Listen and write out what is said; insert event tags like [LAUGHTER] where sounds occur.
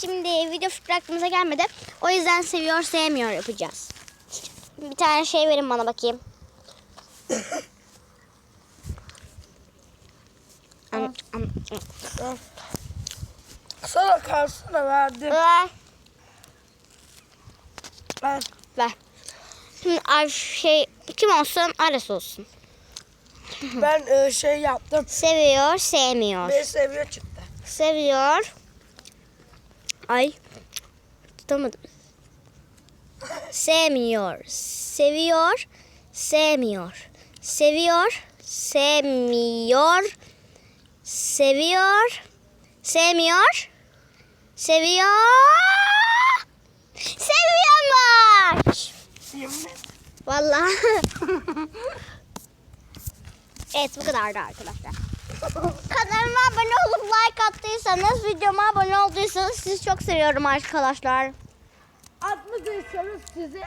Şimdi video fikri aklımıza gelmedi. O yüzden seviyor sevmiyor yapacağız. Bir tane şey verin bana bakayım. Am- am- am- Sana kalsana verdim. Ver. Ben Ver. Şimdi şey kim olsun? Aras olsun. ben e, şey yaptım. Seviyor, sevmiyor. Beni seviyor çıktı. Seviyor. Ay. Tutamadım. Sevmiyor. Seviyor. Sevmiyor. Seviyor. Sevmiyor. Seviyor. Sevmiyor. Seviyor. Seviyormuş. Vallahi. [LAUGHS] evet bu kadardı arkadaşlar. Kanalıma abone olup like attıysanız, videoma abone olduysanız sizi çok seviyorum arkadaşlar. Atmadıysanız sizi